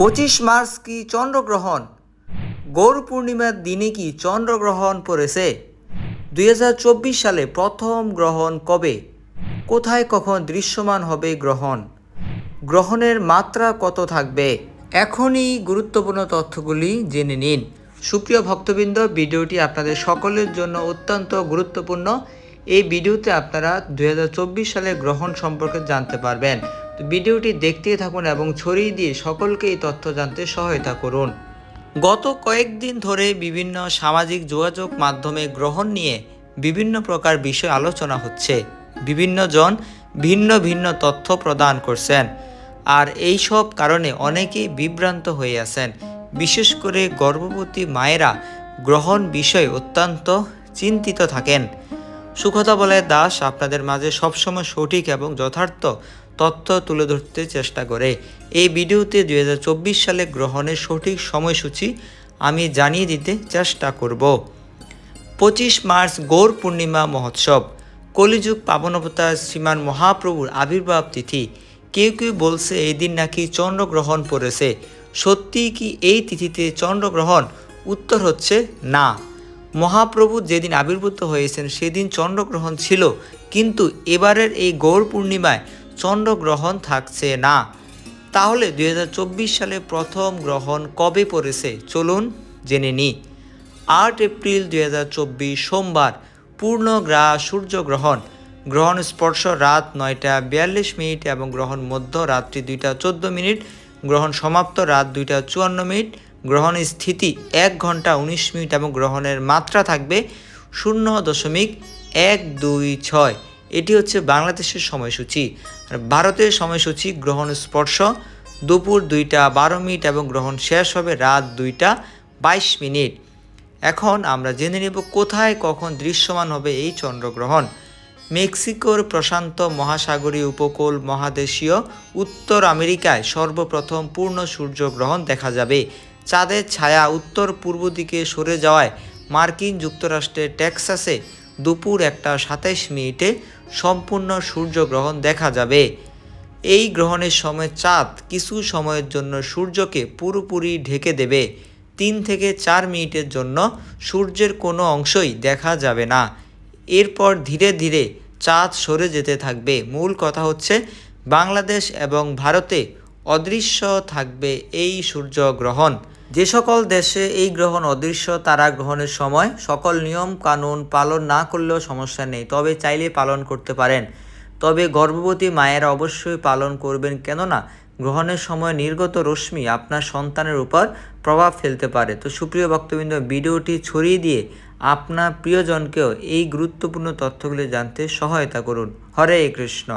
পঁচিশ মার্চ কি চন্দ্রগ্রহণ? গৌর পূর্ণিমার দিনে কি চন্দ্রগ্রহণ পড়েছে? দু হাজার চব্বিশ সালে প্রথম গ্রহণ কবে? কোথায় কখন দৃশ্যমান হবে গ্রহণ? গ্রহণের মাত্রা কত থাকবে? এখনই গুরুত্বপূর্ণ তথ্যগুলি জেনে নিন। সুপ্রিয় ভক্তবৃন্দ, ভিডিওটি আপনাদের সকলের জন্য অত্যন্ত গুরুত্বপূর্ণ। এই ভিডিওতে আপনারা দু হাজার চব্বিশ সালে গ্রহণ সম্পর্কে জানতে পারবেন। তো ভিডিওটি দেখতে থাকুন এবং ছড়িয়ে দিয়ে সকলকে এই তথ্য জানতে সহায়তা করুন। গত কয়েকদিন ধরে বিভিন্ন সামাজিক যোগাযোগ মাধ্যমে গ্রহণ নিয়ে বিভিন্ন প্রকার বিষয় আলোচনা হচ্ছে। বিভিন্ন জন ভিন্ন ভিন্ন তথ্য প্রদান করছেন। আর এই সব কারণে অনেকেই বিভ্রান্ত হয়ে আছেন। বিশেষ করে গর্ভবতী মায়েরা গ্রহণ বিষয়ে অত্যন্ত চিন্তিত থাকেন। সুখতা বলে দাস আপনাদের মাঝে সবসময় সঠিক এবং যথার্থ তথ্য তুলে ধরতে চেষ্টা করে। এই ভিডিওতে দুই হাজার চব্বিশ সালে গ্রহণের সঠিক সময়সূচি আমি জানিয়ে দিতে চেষ্টা করব। পঁচিশ মার্চ গৌর পূর্ণিমা মহোৎসব। কলিযুগ পাবনবতার শ্রীমান মহাপ্রভুর আবির্ভাব তিথি। কেউ কেউ বলছে এই দিন নাকি চন্দ্রগ্রহণ পড়েছে। সত্যি কি এই তিথিতে চন্দ্রগ্রহণ উত্তর হচ্ছে না। মহাপ্রভু যেদিন আবির্ভূত হয়েছেন সেদিন চন্দ্রগ্রহণ ছিল। কিন্তু এবারের এই গৌর পূর্ণিমায় চন্দ্রগ্রহণ থাকছে না। তাহলে দু হাজার চব্বিশ সালে প্রথম গ্রহণ কবে পড়েছে? চলুন জেনে নিই। আট এপ্রিল দুই হাজার চব্বিশ সোমবার পূর্ণগ্রা সূর্যগ্রহণ। গ্রহণ স্পর্শ রাত নয়টা বিয়াল্লিশ মিনিট এবং গ্রহণ মধ্য রাত্রি দুইটা চোদ্দ মিনিট। গ্রহণ সমাপ্ত রাত দুইটা চুয়ান্ন মিনিট। গ্রহণ স্থিতি এক ঘণ্টা উনিশ মিনিট এবং গ্রহণের মাত্রা থাকবে শূন্য দশমিক এক দুই ছয়। এটি হচ্ছে বাংলাদেশের সময়সূচি। ভারতের সময়সূচি, গ্রহণ স্পর্শ, দুপুর দুইটা বারো মিনিট এবং গ্রহণ শেষ হবে রাত দুইটা বাইশ মিনিট। এখন আমরা জেনে নেব কোথায় কখন দৃশ্যমান হবে এই চন্দ্রগ্রহণ। মেক্সিকোর প্রশান্ত মহাসাগরীয় উপকূল মহাদেশীয় উত্তর আমেরিকায় সর্বপ্রথম পূর্ণ সূর্যগ্রহণ দেখা যাবে। চাঁদের ছায়া উত্তর পূর্ব দিকে সরে যাওয়ায় মার্কিন যুক্তরাষ্ট্রের টেক্সাসে দুপুর একটা সাতাইশ মিনিটে সম্পূর্ণ সূর্যগ্রহণ দেখা যাবে। এই গ্রহণের সময় চাঁদ কিছু সময়ের জন্য সূর্যকে পুরোপুরি ঢেকে দেবে। তিন থেকে চার মিনিটের জন্য সূর্যের কোনো অংশই দেখা যাবে না। এরপর ধীরে ধীরে চাঁদ সরে যেতে থাকবে। মূল কথা হচ্ছে, বাংলাদেশ এবং ভারতে অদৃশ্য থাকবে এই সূর্যগ্রহণ। যে সকল দেশে এই গ্রহণ অদৃশ্য, তারা গ্রহণের সময় সকল নিয়ম কানুন পালন না করলেও সমস্যা নেই, তবে চাইলে পালন করতে পারেন। তবে গর্ভবতী মায়েরা অবশ্যই পালন করবেন কেননা গ্রহণের সময় নির্গত রশ্মি আপনার সন্তানের উপর প্রভাব ফেলতে পারে। তো সুপ্রিয় বক্তবৃন্দ ভিডিওটি ছড়িয়ে দিয়ে আপনার প্রিয়জনকেও এই গুরুত্বপূর্ণ তথ্যগুলি জানতে সহায়তা করুন। হরে কৃষ্ণ।